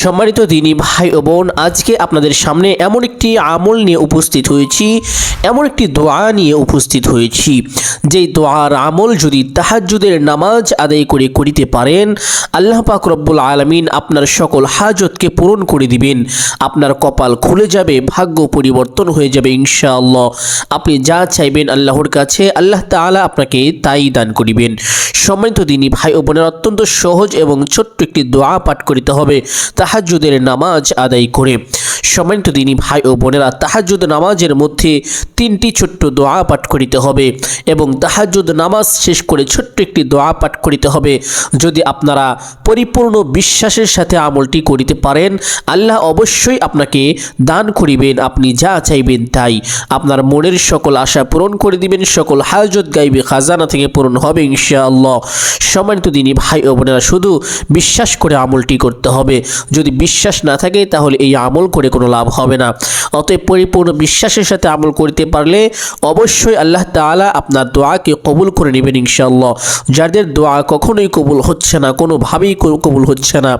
সম্মানিত দিনী ভাই ও বোন, আজকে আপনাদের সামনে এমন একটি আমল নিয়ে উপস্থিত হয়েছি, এমন একটি দোয়া নিয়ে উপস্থিত হয়েছি। যেই দোয়ার আমল যদি তাহাজ্জুদের নামাজ আদায় করে করিতে পারেন, আল্লাহ পাক রব্বুল আলমিন আপনার সকল হাজতকে পূরণ করে দিবেন। আপনার কপাল খুলে যাবে, ভাগ্য পরিবর্তন হয়ে যাবে ইনশাআল্লাহ। আপনি যা চাইবেন আল্লাহর কাছে, আল্লাহ তাআলা আপনাকে তাই দান করিবেন। সম্মানিত দিনী ভাই ও বোনের, অত্যন্ত সহজ এবং ছোট্ট একটি দোয়া পাঠ করিতে হবে। তাহাজ্জুদের নামাজ আদায় করে। সম্মানিত দিনী ভাই ও বোনেরা, তাহাজ্জুদ নামাজের মধ্যে তিনটি ছোট্ট দোয়া পাঠ করিতে হবে এবং তাহাজ্জুদ নামাজ শেষ করে ছোট্ট একটি দোয়া পাঠ করিতে হবে। যদি আপনারা পরিপূর্ণ বিশ্বাসের সাথে আমলটি করিতে পারেন, আল্লাহ অবশ্যই আপনাকে দান করিবেন, আপনি যা চাইবেন তাই। আপনার মনের সকল আশা পূরণ করে দিবেন, সকল হাজত গাইবে, খাজানা থেকে পূরণ হবে ইনশাআল্লাহ। সম্মানিত দিনী ভাই ও বোনেরা, শুধু বিশ্বাস করে আমলটি করতে হবে। যদি বিশ্বাস না থাকে, তাহলে এই আমল করে কোনো লাভ হবে না। অতএব পরিপূর্ণ বিশ্বাসের সাথে আমল করতে পারলে অবশ্যই আল্লাহ তাআলা আপনার দোয়াকে কবুল করে নেবেন ইনশাআল্লাহ। যাদের দোয়া কখনোই কবুল হচ্ছে না, কোনোভাবেই কবুল হচ্ছে না,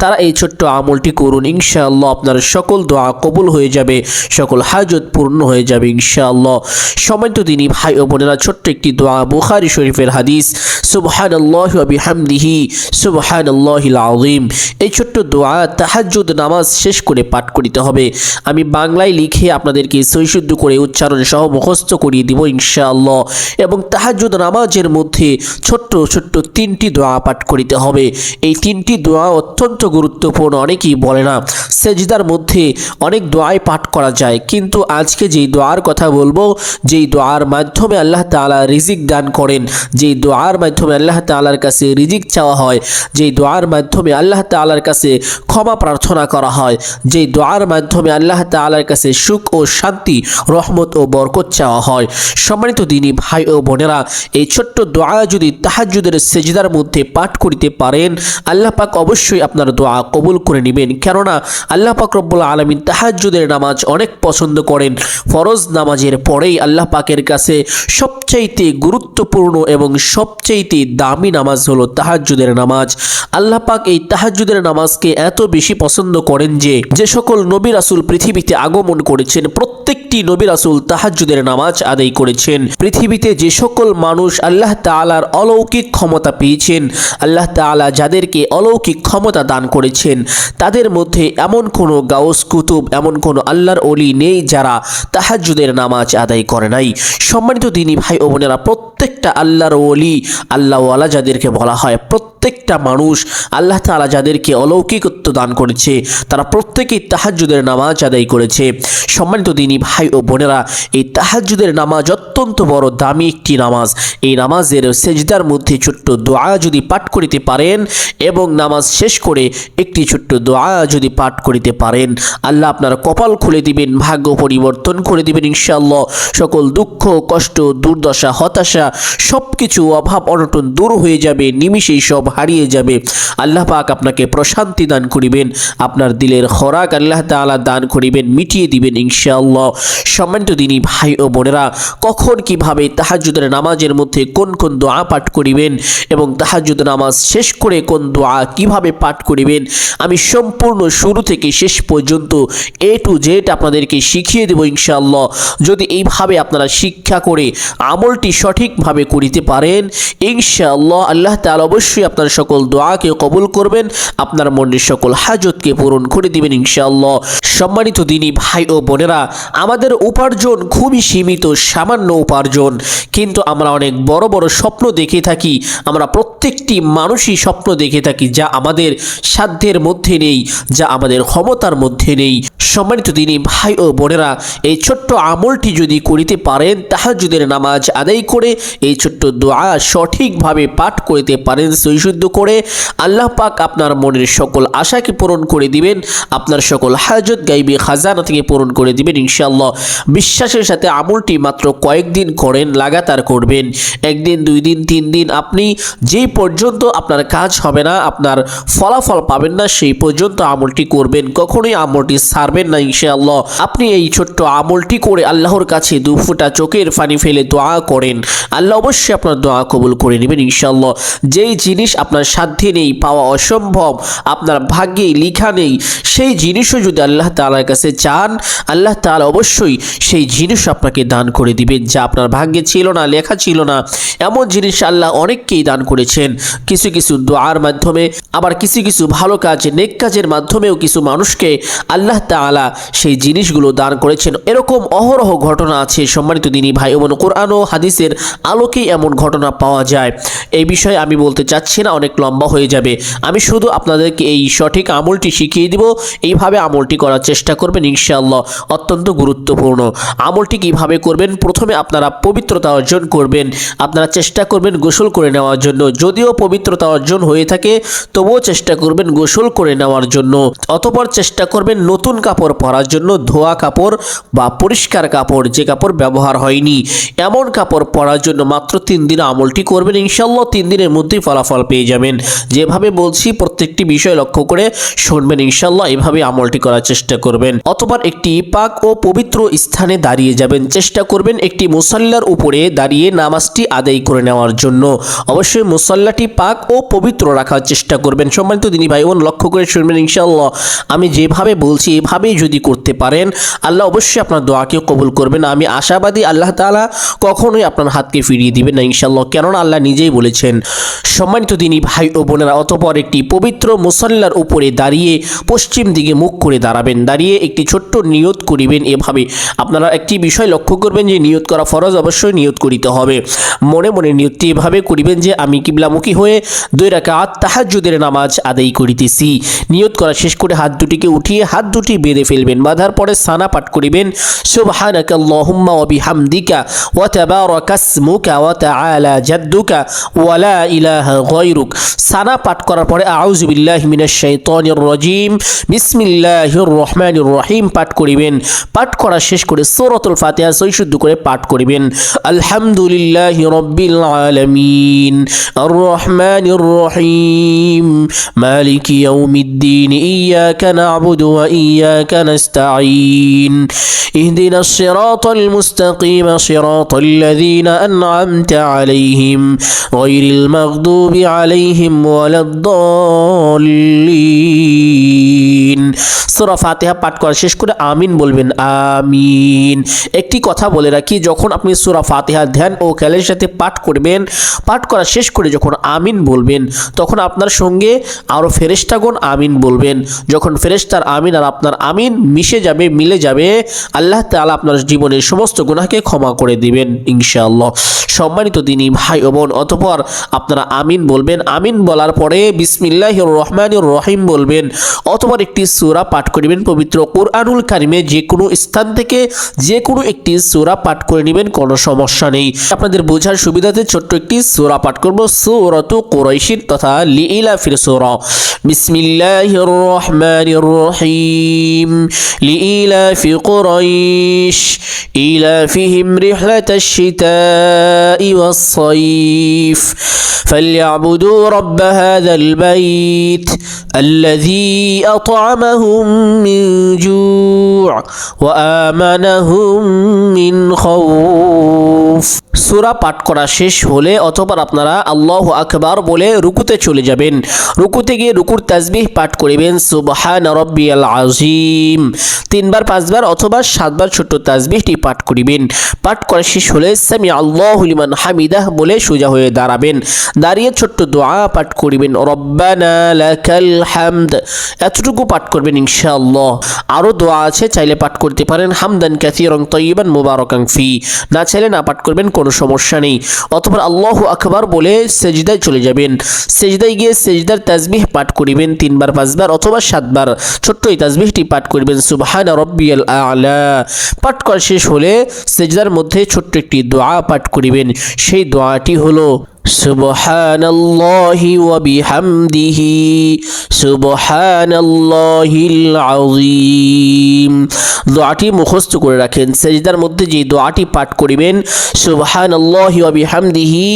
তারা এই ছোট্ট আমলটি করুন, ইনশাআল্লাহ আপনার সকল দোয়া কবুল হয়ে যাবে, সকল হাজত পূর্ণ হয়ে যাবে ইনশাআল্লাহ। সময় তো দিনী ভাই ও বোনেরা, ছোট্ট একটি দোয়া, বুখারি শরীফের হাদিস, সুবহানাল্লাহ ওয়া বিহামদিহি, সুবহানাল্লাহিল আযীম। এই ছোট্ট দোয়া তাহাজ্জুদ নামাজ শেষ করে পাঠ করিতে হবে। আমি বাংলায় লিখে আপনাদেরকে সৈশুদ্ধ করে উচ্চারণ সহ মুখস্থ করিয়ে দিব ইনশাআল্লাহ। এবং তাহাজ্জুদ নামাজের মধ্যে ছোট্ট ছোট্ট তিনটি দোয়া পাঠ করিতে হবে। এই তিনটি দোয়া অত্যন্ত গুরুত্বপূর্ণ, অনেকেই বলে না, সেজদার মধ্যে অনেক দোয়াই পাঠ করা যায়। কিন্তু আজকে যেই দোয়ার কথা বলব, যেই দোয়ার মাধ্যমে আল্লাহ তাআলা রিজিক দান করেন, যেই দোয়ার মাধ্যমে আল্লাহ তাআলার কাছে রিজিক চাওয়া হয়, যেই দোয়ার মাধ্যমে আল্লাহ তাআলার কাছে ক্ষমা প্রার্থনা করা হয়। যেই দোয়ার মাধ্যমে আল্লাহ তাআলার কাছে সুখ ও শান্তি, রহমত ও বরকত চাওয়া হয়। সম্মানিত দিনী ভাই ও বোনেরা, এই ছোট্ট দোয়া যদি তাহাজ্জুদের সেজদার মধ্যে পাঠ করিতে পারেন, আল্লাহ পাক অবশ্যই আপনার দোয়া কবুল করে নেবেন। কেননা, আল্লাহ পাক রব্বুল আলমিন তাহাজ্জুদের নামাজ অনেক পছন্দ করেন। ফরজ নামাজের পরেই আল্লাহ পাকের কাছে সবচাইতে গুরুত্বপূর্ণ এবং সবচাইতে দামি নামাজ হলো তাহাজ্জুদের নামাজ। আল্লাহ পাক এই তাহাজ্জুদের নামাজকে এত বেশি পছন্দ করেন যে যে সকল নবী রাসূল পৃথিবীতে আগমন করেছেন, প্রত্যেকটি নবী রাসূল তাহাজ্জুদের নামাজ আদায় করেছেন। পৃথিবীতে যে সকল মানুষ আল্লাহ তাআলার অলৌকিক ক্ষমতা পেয়েছেন, আল্লাহ তাআলা যাদেরকে অলৌকিক ক্ষমতা দান করেছেন, তাদের মধ্যে এমন কোনো গাউস কুতুব, এমন কোনো আল্লাহর অলি নেই যারা তাহাজ্জুদের নামাজ আদায় করে নাই। সম্মানিত দিনী ভাই ও বোনেরা, প্রত্যেকটা আল্লাহর অলি আল্লাহওয়ালা যাদেরকে বলা হয়, প্রত্যেকটা মানুষ আল্লাহ তাআলা যাদেরকে অলৌকিকত্ব দান করেছে। তারা প্রত্যেকেই তাহাজ্জুদের নামাজ আদায় করেছে। সম্মানিত দিনী ভাই ও বোনেরা, এই তাহাজ্জুদের নামাজ অত্যন্ত বড় দামি একটি নামাজ। এই নামাজের সেজদার মধ্যে ছোট্ট দোয়া যদি পাঠ করিতে পারেন এবং নামাজ শেষ করে একটি ছোট্ট দোয়া যদি পাঠ করিতে পারেন, আল্লাহ আপনার কপাল খুলে দিবেন, ভাগ্য পরিবর্তন করে দিবেন ইনশাআল্লাহ। সকল দুঃখ, কষ্ট, দুর্দশা, হতাশা সব কিছু অভাব অনটন দূর হয়ে যাবে, নিমিষেই সব হারিয়ে যাবে। আল্লাহ পাক আপনাকে প্রশান্তি দান করিবেন, আপনার দিলের খোরাক আল্লাহ তাআলা দান করিবেন, মিটিয়ে দিবেন ইনশাআল্লাহ। সম্মানিত দিনী ভাই ও বোনেরা, কখন কীভাবে তাহাজুদের নামাজের মধ্যে কোন কোন দোয়া পাঠ করিবেন এবং তাহাজ্জুদ নামাজ শেষ করে কোন দোয়া কীভাবে পাঠ করিবেন, আমি সম্পূর্ণ শুরু থেকে শেষ পর্যন্ত এ টু জেড আপনাদেরকে শিখিয়ে দেব ইনশাআল্লাহ। যদি এইভাবে আপনারা শিক্ষা করে আমলটি সঠিকভাবে করিতে পারেন, ইনশাআল্লাহ আল্লাহ তাআলা অবশ্যই আপনার সকল দোয়াকে কবুল করবেন, আপনার মনের সকল হাজতকে পূরণ করে দিবেন ইনশাআল্লাহ। সম্মানিত দিনী ভাই ও বোনেরা, আমাদের উপার্জন খুবই সীমিত, সামান্য উপার্জন। কিন্তু আমরা অনেক বড় বড় স্বপ্ন দেখে থাকি, আমরা প্রত্যেকটি মানুষই স্বপ্ন দেখে থাকি যা আমাদের সাধ্যের মধ্যে নেই, যা আমাদের ক্ষমতার মধ্যে নেই। সম্মানিত দিনী ভাই ও বোনেরা, এই ছোট্ট আমলটি যদি করিতে পারেন, তাহাজ্জুদের নামাজ আদায় করে, এই ছোট্ট দোয়া সঠিকভাবে পাঠ করিতে পারেন সৈশুদ্ধ করে, আল্লাহ পাক আপনার মনের সকল আশাকে পূরণ করে দিবেন। আপনার সকল হাজত গাইবি, খাজানা থেকে পূরণ করে দিবেন ইনশাআল্লাহ। বিশ্বাসের সাথে আমলটি মাত্র কয়েকদিন করেন, লাগাতার করবেন। একদিন, দুই দিন, তিন দিন, আপনি যেই পর্যন্ত আপনার কাজ হবে না, আপনার ফলাফল পাবেন না, সেই পর্যন্ত আমলটি করবেন। কখনোই আমলটি ছাড়বেন না ইনশাআল্লাহ। আপনি এই ছোট্ট আমলটি করে আল্লাহর কাছে দু ফোঁটা চোখের ফানি ফেলে দোয়া করেন। আল্লাহ অবশ্যই আপনার দোয়া কবুল করে নেবেন ইনশাআল্লাহ। যেই জিনিস আপনার সাধ্যে নেই, পাওয়া অসম্ভব, আপনার ভাগ্যে লিখা নেই। সেই জিনিসও যদি আল্লাহ তাআলার কাছে চান, আল্লাহ তাআলা অবশ্যই সেই জিনিস আপনাকে দান করে দিবেন, যা আপনার ভাগ্যে ছিল না, লেখা ছিল না। এমন জিনিস আল্লাহ অনেককেই দান করেছেন। কিছু কিছু দোয়ার মাধ্যমে, আবার কিছু কিছু ভালো কাজ, নেক কাজের মাধ্যমেও কিছু মানুষকে আল্লাহ তাআলা সেই জিনিসগুলো দান করেছেন। এরকম অহরহ ঘটনা আছে, সম্মানিত দিনী ভাই বোন, কোরআন ও হাদিসের আলোকেই এমন ঘটনা পাওয়া যায়। এই বিষয়ে আমি বলতে চাচ্ছি না, অনেক লম্বা হয়ে যাবে। আমি শুধু আপনাদেরকে এই সঠিক আমলটি শিখিয়ে দিব, এইভাবে আমলটি করার চেষ্টা করবেন ইনশাআল্লাহ। অত্যন্ত গুরুত্বপূর্ণ। আমলটি কীভাবে করবেন? প্রথমে আপনারা পবিত্রতা অর্জন করবেন। আপনারা চেষ্টা করবেন গোসল করে নেওয়ার জন্য। যদিও পবিত্রতা অর্জন হয়ে থাকে, তবুও চেষ্টা করবেন গোসল করে নেওয়ার জন্য। অতপর চেষ্টা করবেন নতুন কাপড় পরার জন্য, ধোয়া কাপড় বা পরিষ্কার কাপড়, যে কাপড় ব্যবহার হয়নি। এমন কাপড় পরার জন্য মাত্র তিন দিন আমলটি করবেন ইনশাল্লাহ তিন দিনের মধ্যেই ফলাফল পেয়ে যাবেন। যেভাবে বলছি, প্রত্যেকটি বিষয় লক্ষ্য করে শুনবেন ইনশাল্লাহ এভাবে আমলটি করার চেষ্টা করবেন। অতবার একটি পাক ও পবিত্র স্থানে দাঁড়িয়ে যাবেন, চেষ্টা করবেন একটি মুসাল্লার উপরে দাঁড়িয়ে নামাজটি আদায় করে নেওয়ার জন্য। অবশ্যই মুসাল্লাটি পাক ও পবিত্র রাখার চেষ্টা করবেন। সম্মানিত দিনী ভাই বোন, লক্ষ্য করে শুনবেন ইনশাল্লাহ আমি যেভাবে বলছি, এভাবেই যদি করতে পারেন, আল্লাহ অবশ্যই আপনার দোয়াকে কবুল করবেন। আমি আশাবাদী আল্লাহ তাআলা কখনোই আপনার হাতকে ফিরিয়ে দিবেন না ইনশাল্লাহ কেননা আল্লাহ নিজেই বলেছেন, সম্মানিত দিনী ভাই ও বোনেরা, অতপর একটি পবিত্র মুসল্লার উপরে দাঁড়িয়ে পশ্চিম দিকে মুখ করে দাঁড়াবেন। দাঁড়িয়ে একটি ছোট্ট নিয়ত করিবেন এভাবে। আপনারা একটি বিষয় লক্ষ্য করবেন যে নিয়ত করা ফরজ, অবশ্যই নিয়ত করিতে হবে। মনে মনে নিয়তটি এভাবে করিবেন যে, আমি কিবলামুখী হয়ে দুই রাকাত তাহাজ্জুদের নামাজ আদায় করিতেছি। নিয়ত করা শেষ করে হাত দুটিকে উঠিয়ে হাত দুটি বেঁধে ফেলবেন। বাঁধার পরে সানা পাঠ করিবেন সানা পাঠ করার পরে আউযু বিল্লাহি শাইতানির রাজিম বিসমিল্লাহির রহমানির রহিম পাঠ করিবেন পাঠ করা শেষ করে সূরাতুল ফাতিহা সৈশুদ্ধ করে পাঠ করিবেন আলহামদুলিল্লাহি রাব্বিল আলামিন আর রহমানির রহিম মালিকি ইয়াউমিদ্দিন ইয়াকা না'বুদু ওয়া ইয়াকা নাস্তাঈন اهدنا الصراط المستقيم صراط الذين أنعمت عليهم غير المغضوب عليهم ولا الضالين সূরা ফাতিহা পাঠ করা শেষ করে আমিন বলবেন, আমিন। একটি কথা বলে রাখি, যখন আপনি সূরা ফাতিহা ধ্যান ও খেলের সাথে পাঠ করবেন, পাঠ করা শেষ করে যখন আমিন বলবেন, তখন আপনার সঙ্গে আরও ফেরেশতাগণ আমিন বলবেন। যখন ফেরেশতার আমিন আর আপনার আমিন মিশে যাবে, মিলে যাবে, আল্লাহ তাআলা আপনার জীবনের সমস্ত গুনাহকে ক্ষমা করে দিবেন, ইনশাআল্লাহ। সম্মানিত দিনী ভাই ও বোন, অতপর আপনারা আমিন বলবেন। আমিন বলার পরে বিসমিল্লাহির রহমানির রহিম বলবেন অতপর একটি সূরা পাঠ করিবেন পবিত্র কোরআনুল কারিমে যে কোনো স্থান থেকে যে কোনো একটি সূরা পাঠ করে নেবেন কোনো সমস্যা নেই আপনাদের বোঝার সুবিধাতে ছোট্ট একটি সূরা পাঠ করব সূরাতু কুরাইশিন তথা লিইলাফির সূরা বিসমিল্লাহির রহমানির রহিম লিইলাফি কুরাইশ ইলাফিহিম রিহলাতাশ الشتاء والصيف فليعبدوا رب هذا البيت الذي أطعمهم من جوع وآمنهم من خوف. সুরা পাঠ করা শেষ হলে অথবা আপনারা আল্লাহ আকবার বলে রুকুতে চলে যাবেন। রুকুতে গিয়ে রুকুর তাজবিহ পাঠ করিবেন, সুবহান রব্বিয়াল আজিম তিনবার, পাঁচবার অথবা সাতবার ছোট্ট তাজবিহটি পাঠ করিবেন। পাঠ করা শেষ হলে সামি আল্লাহ লিমান হামিদাহ বলে সোজা হয়ে দাঁড়াবেন। দাঁড়িয়ে ছোট্ট দোয়া পাঠ করিবেন হামদ। এতটুকু পাঠ করবেন ইনশাআল্লাহ। আরও দোয়া আছে, চাইলে পাঠ করতে পারেন, হামদান কাসিরং তৈবান মুবারকাং ফি। না চাইলে না পাঠ করবেন কোনো সমস্যা নেই। অথবা আল্লাহ আকবার বলে সেজদায় চলে যাবেন। সেজদায় গিয়ে সেজদার তাজবিহ পাঠ করিবেন তিনবার, পাঁচবার অথবা সাতবার। ছোট্ট এই তাজবিহটি পাঠ করিবেন, সুবহান রব্বিয়াল আলা। পাঠ করা শেষ হলে সেজদার মধ্যে ছোট্ট একটি দোয়া পাঠ করিবেন। সেই দোয়াটি হলো سبحان الله وبحمده سبحان الله العظيم দোয়াটি মুখস্থ করে রাখেন সেজদার মধ্যে যে দোয়াটি পাঠ করিবেন সুবহান আল্লাহ বিহামদিহি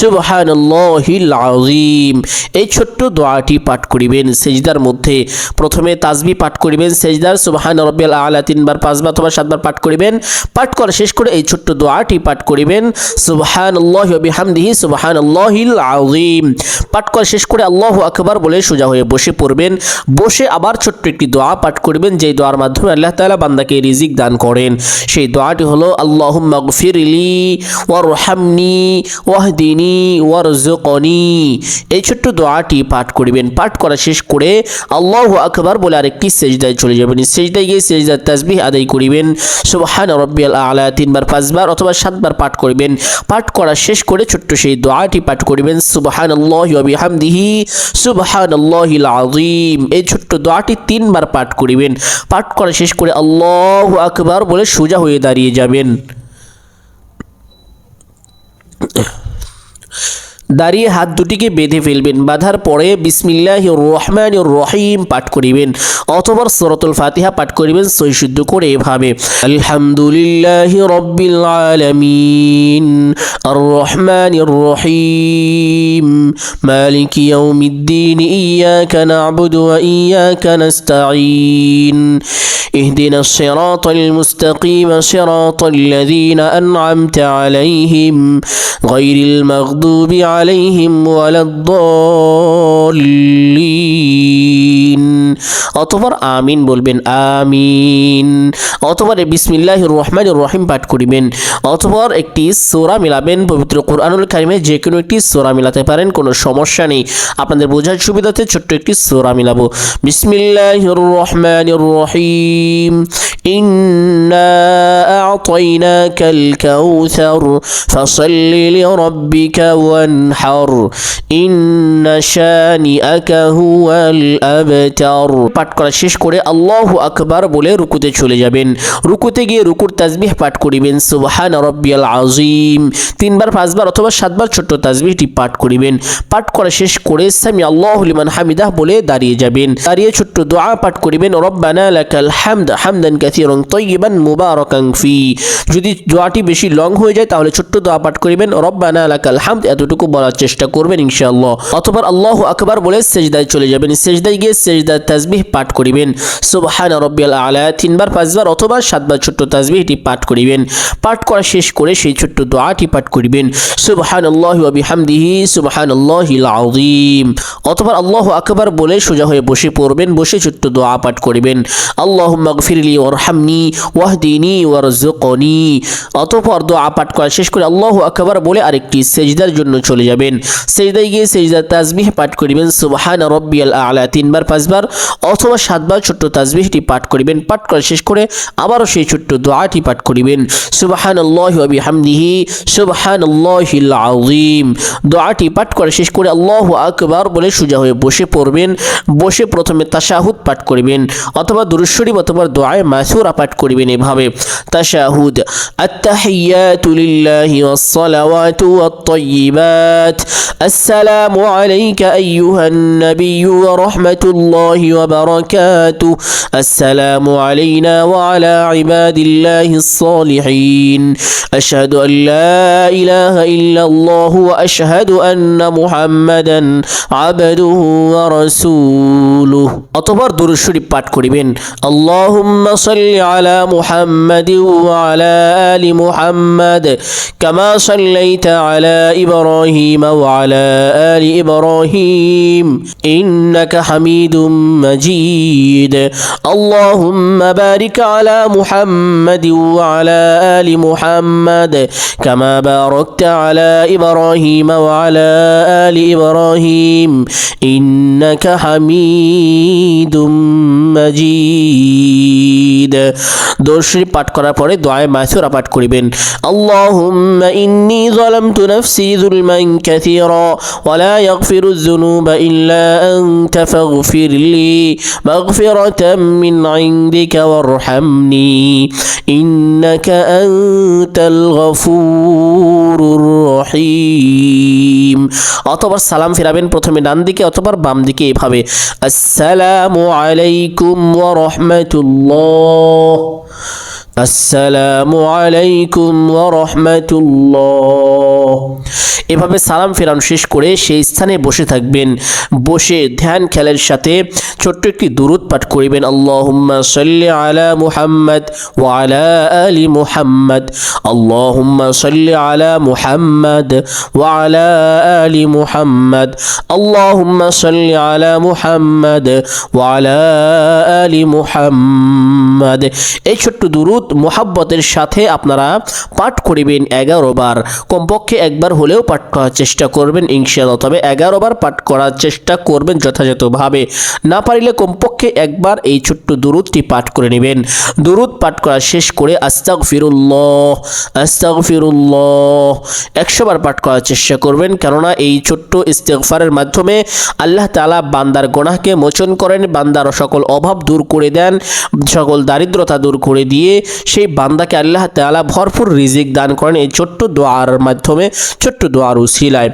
সুবহান আল্লাহিল আযীম এই ছোট্ট দোয়াটি পাঠ করিবেন সেজদার মধ্যে প্রথমে তাজবি পাঠ করিবেন সেজদার সুবহান রব্বিয়াল আলা তিনবার পাঁচবার অথবা সাতবার পাঠ করিবেন পাঠ করা শেষ করে এই ছোট্ট দোয়াটি পাঠ করিবেন সুবহান আল্লাহ বিহামদিহি সুবহান আযীম। পাঠ করা শেষ করে আল্লাহ আকবার বলে সোজা হয়ে বসে পড়বেন। বসে আবার ছোট্ট একটি দোয়া পাঠ করবেন, যেই দোয়ার মাধ্যমে আল্লাহ তাআলা বান্দাকে রিজিক দান করেন। সেই দোয়াটি হলো, আল্লাহুম্মা গফিরলি ওয়ারহামনি ওয়াহদিনি ওয়ারজুকনি এই ছোট্ট দোয়াটি পাঠ করিবেন। পাঠ করা শেষ করে আল্লাহু আকবার বলে আরেকটি সেজদায় চলে যাবেন। সেজদায় গিয়ে সেজদার তাসবিহ আদায় করিবেন। সুবহান রব্বিয়াল আলা তিনবার, পাঁচবার অথবা সাতবার পাঠ করিবেন। পাঠ করা শেষ করে ছোট্ট সেই দোয়াটি পাঠ করিবেন সুবহান আল্লাহ বিহামদিহি সুবহান আল্লাহিল আযীম এই ছোট্ট দোয়াটি তিনবার পাঠ করিবেন। পাঠ করা শেষ করে আল্লাহ আকবার বলে সোজা হয়ে দাঁড়িয়ে যাবেন। দাঁড়িয়ে হাত দুটিকে বেঁধে ফেলবেন বাঁধার পরে বিসমিল্লাহ রহমান রহিম পাঠ করিবেন অথবা সরতুল ফাতিহা পাঠ করিবেন সৈশুদ্ধ করে এভাবে আলহামদুলিল্লাহ রব্বিল আলামিন আর রহমান রহিম মালিক ইয়াউমিদ্দিন ইয়াকা না'বুদু ওয়া ইয়াকা নাস্তাঈন اهدنا الصراط المستقيم صراط الذين أنعمت عليهم غير المغضوب عليهم ولا الضالين. অতবার আমিন বলবেন আমিন অতবার বিসমিল্লাহ রহমান রহিম পাঠ করিবেন অতবার একটি সোরা মিলাবেন পবিত্র কোরআনুল কারিমে যে কোনো একটি সোরা মিলাতে পারেন কোনো সমস্যা নেই আপনাদের বোঝার সুবিধাতে ছোট্ট একটি সোরা মিলাবো বিসমিল্লাহ রহমান রহিম إنا أعطيناك الكوثر فصل لربك وانحر إن شانئك هو الأبتر পাঠ করা শেষ করে আল্লাহু আকবার বলে রুকুতে চলে যাবেন। রুকুতে গিয়ে রুকুর তাজবিহ পাঠ করিবেন। সুবহান রব্বিয়াল আজিম তিনবার, পাঁচবার অথবা সাতবার ছোট্ট তাজবিহটি পাঠ করিবেন। পাঠ করা শেষ করে সামি আল্লাহ লিমান হামিদাহ বলে দাঁড়িয়ে যাবেন। দাঁড়িয়ে ছোট্ট দোয়া পাঠ করিবেন, রব্বানা লাকাল হামদ হামদান কাসীরান তাইয়িবান মুবারাকান ফি। যদি দোয়াটি বেশি লং হয়ে যায়, তাহলে ছোট্ট দোয়া পাঠ করিবেন, রব্বানা লাকাল হামদ, এতটুকু বলার চেষ্টা করবেন ইনশাআল্লাহ। অথবা আল্লাহ আকবার বলে সেজদায় চলে যাবেন। সেজদায় গিয়ে সেজদার তাজবিহ পাঠ করিবেন। সুবহান রব্বিয়াল আলা, তিনবার, পাঁচবার অথবা সাতবার ছোট্ট তাজবিহটি পাঠ করিবেন। পাঠ করা শেষ করে সেই ছোট্ট দোয়াটি পাঠ করিবেন। সুবহান আল্লাহ বিহামদিহি সুবহান আল্লাহিল আযীম। অথবা আল্লাহু আকবার বলে সোজা হয়ে বসে পড়বেন, বসে ছোট্ট দোয়া পাঠ করিবেন। আল্লাহুম্মা গফিরলি ওয়ারহামনি, ওয়াহদিনি ওয়ারজুকনি অতঃপর দোয়া পাঠ করা শেষ করে আল্লাহু আকবার বলে আরেকটি সেজদার জন্য চলে যাবেন। সেজদায় গিয়ে সেজদার তাজবিহ পাঠ করিবেন। সুবহান রব্বিয়াল আলা, তিনবার, পাঁচবার অথবা সাতবার ছোট্ট তাজবিহটি পাঠ করিবেন, পাঠ করা শেষ করে আবারও সেই ছোট্ট দোয়াটি পাঠ করিবেন। সুবহান আল্লাহ বিহামদিহি সুবহান আল্লাহিল আযীম। দোয়াটি পাঠ করা শেষ করে আল্লাহু আকবার বলে সোজা হয়ে বসে পড়বেন, বসে প্রথমে তাশাহুদ পাঠ করিবেন, অথবা দুরূদ শরীফ অথবা দোয়ায়ে মাসুরা পাঠ করিবেন এভাবে। তাশাহুদ, আত্তাহিয়াতু লিল্লাহি ওয়াস-সালাওয়াতু ওয়াত-তাইয়্যিবাত আসসালামু আলাইকা আইয়ুহান নাবিয়্যু ওয়া রাহমাতুল্লাহি ওয়া বারাকাতুহু আসসালামু আলাইনা ওয়া আলা ইবাদিল্লাহিস সালিহিন আশহাদু আন লা ইলাহা ইল্লাল্লাহ ওয়া আশহাদু আন্না মুহাম্মাদান আবদুহু ওয়া রাসূলুহু অতঃপর দুরূদ শরীফ পাঠ করিবেন। আল্লাহুম্মা সাল্লি আলা মুহাম্মাদ ওয়া আলা আলি মুহাম্মাদ কামা সাল্লাইতা আলা ইব্রাহিম ওয়া আলা আলি ইব্রাহিম। ইন্নাকা হামিদুম মাজিদ। আল্লাহুম্মা বারিক আলা মুহাম্মাদ ওয়া আলা আলি মুহাম্মাদ কামা বারাকতা আলা ইব্রাহিম ওয়া আলা আলি ইব্রাহিম ইন্নাকা হামিদুম মাজিদ দর্শী পাঠ করার পরে দোয়ায় মাসুরা পাঠ করিবেন আল্লাহুম্মা ইন্নী যালামতু নাফসি যুলমান كثيرا ولا يغفر الذنوب إلا أنت فاغفر لي مغفرة من عندك وارحمني إنك أنت الغفور الرحيم অতবার সালাম ফিরাবেন প্রথমে ডান দিকে অথবা বাম দিকে এভাবে আসসালামু আলাইকুম ওয়া রাহমাতুল্লাহ আসসালামু আলাইকুম ওয়া রাহমাতুল্লাহ এভাবে সালাম ফেরানো শেষ করে সেই স্থানে বসে থাকবেন। বসে ধ্যান খেলার সাথে ছোট্ট একটি দুরুদ পাঠ করিবেন। আল্লাহুম্মা সাল্লি আলা মুহাম্মদ ওয়া আলা মুহাম্মদ। আল্লাহুম্মা সাল্লি মুহাম্মদ ওয়া আলা মুহাম্মদ। আল্লাহুম্মা সাল্লি আলা মুহাম্মদ ওয়া আলি মুহাম্মদ। এই ছোট্ট দুরুদ মোহাব্বতের সাথে আপনারা পাঠ করিবেন এগারো বার। কমপক্ষে একবার হলেও পাঠ করার চেষ্টা করবেন, ইনশাআল্লাহ। তবে এগারো বার পাঠ করার চেষ্টা করবেন যথাযথভাবে। না পারিলে কমপক্ষে একবার এই ছোট্ট দুরুদটি পাঠ করে নেবেন। দুরুদ পাঠ করা শেষ করে আস্তাক ফিরুল্লাহ আস্তাক ফিরুল্লাহ একশো বার পাঠ করার চেষ্টা করবেন, কেননা এই ছোট্ট ইস্তেগফারের মাধ্যমে আল্লাহ তাআলা বান্দার গোনাহকে মোচন করেন, বান্দার সকল অভাব দূর করে দেন, সকল দারিদ্রতা দূর করে দিয়ে সেই বান্দাকে আল্লাহ তাআলা ভরপুর রিজিক দান করেন। এই ছোট্ট দোয়ার মাধ্যমে ছোট্ট দোয়ার উসিলায়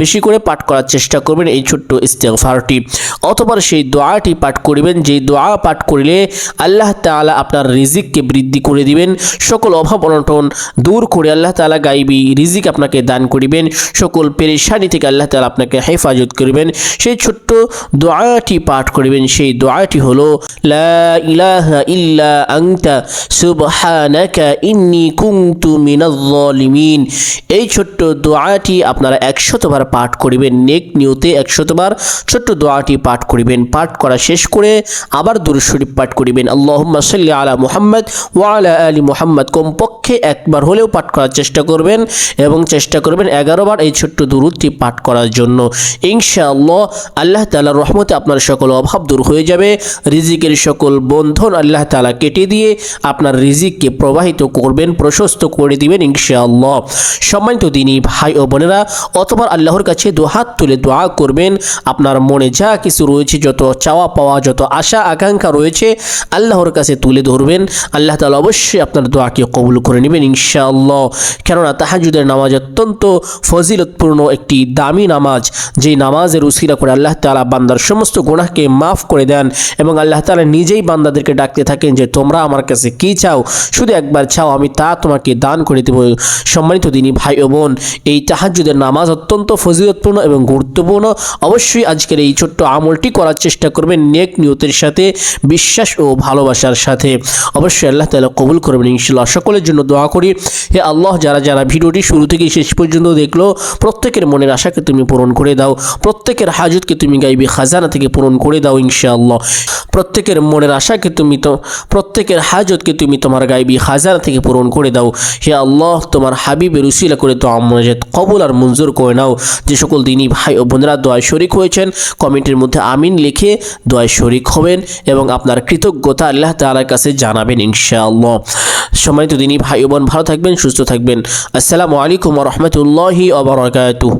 বেশি করে পাঠ করার চেষ্টা করবেন এই ছোট্ট ইস্তেগফারটি। অতপর সেই দোয়াটি পাঠ করিবেন, যেই দোয়া পাঠ করিলে আল্লাহ তাআলা আপনার রিজিককে বৃদ্ধি করে দিবেন, সকল অভাব অনটন দূর করে আল্লাহ তাআলা গাইবি রিজিক আপনাকে দান করিবেন, সকল পেরেশানি থেকে আল্লাহ তাআলা আপনাকে হেফাজত করিবেন। সেই ছোট্ট দোয়াটি পাঠ করিবেন, সেই দোয়াটি হলো, লা ইলাহা ইল্লা আনতা সুবহানাকা ইন্নী কুনতু জালিমিন এই ছোট্ট দোয়াটি আপনারা একশতবার পাঠ করিবেন, নেক নিয়তে একশতবার ছোট্ট দোয়াটি পাঠ করিবেন, পাঠ করা শেষ করে আবার দুরূদ শরীফ পাঠ করিবেন। আল্লাহুম্মা সাল্লি আলা মুহাম্মদ ওয়া আলা মুহাম্মদ। কমপক্ষে একবার হলেও পাঠ করার চেষ্টা করবেন এবং চেষ্টা করবেন এগারো বার এই ছোট্ট দুরুদটি পাঠ করার জন্য। ইনশাআল্লাহ আল্লাহ তাআলার রহমতে আপনার সকল অভাব দূর হয়ে যাবে। রিজিকের সকল বন্ধন আল্লাহ তালা কেটে দিয়ে আপনার রিজিককে প্রবাহিত করবেন, প্রশস্ত করে দিবেন ইনশাআল্লাহ। সম্মানিত দিনী ভাই ও বোনেরা, অথবা আল্লাহর কাছে দুহাত তুলে দোয়া করবেন। আপনার মনে যা কিছু রয়েছে, যত চাওয়া পাওয়া, যত আশা, আকাঙ্ক্ষা রয়েছে, আল্লাহর কাছে তুলে ধরবেন। আল্লাহ তালা অবশ্যই আপনার দোয়াকে কবুল করে নেবেন ইনশাআল্লাহ। কেননা তাহাজুদের নামাজ অত্যন্ত ফজিলতপূর্ণ একটি দামি নামাজ। যেই নামাজের উসিলা করে আল্লাহ তালা বান্দার সমস্ত গুনাহকে মাফ করে দেন এবং আল্লাহ তাআলা নিজেই বান্দাদেরকে ডাকতে থাকেন যে, তোমরা আমার কাছে কি চাও? শুধু একবার চাও, আমি তা তোমাকে দান করে দেব। সম্মানিত দিনী ভাই ও বোন এই তাহাজুদের নামাজ অত্যন্ত ফজিলতপূর্ণ এবং গুরুত্বপূর্ণ। অবশ্যই আজকের এই ছোট্ট আমলটি করার চেষ্টা করবেন নেক নিয়তের সাথে, বিশ্বাস ও ভালোবাসার সাথে। অবশ্যই আল্লাহ তাআলা কবুল করবেন ইনশাআল্লাহ। সকলের জন্য দোয়া করি, হে আল্লাহ যারা যারা ভিডিওটি শুরু থেকে শেষ পর্যন্ত দেখল, প্রত্যেকের মনের আশাকে তুমি পূরণ করে দাও, প্রত্যেকের হাজতকে তুমি গাইবি খাজানা থেকে পূরণ করে দাও ইনশাআল্লাহ। প্রত্যেকের মনের আশাকে তুমি তো, প্রত্যেকের হাজতকে তুমি তোমার গাইবি খাজানা থেকে পূরণ করে দাও। হে আল্লাহ, তোমার হাবিবের উসিলা করে তো আমরাজাত কবুল আর মঞ্জুর করে নাও। যে সকল দিনই ভাই ও বোনেরা দোয়ায় শরিক হয়েছেন, কমেন্টের মধ্যে আমিন লিখে দোয়ায় শরিক হবেন এবং আপনার কৃতজ্ঞতা আল্লাহ তালার কাছে জানাবেন ইনশাআল্লাহ। সম্মানিত দিনই ভাই ও বোন, ভালো থাকবেন, সুস্থ থাকবেন। আসসালামু আলাইকুম রহমতুল্লাহি ওয়া বারাকাতুহু।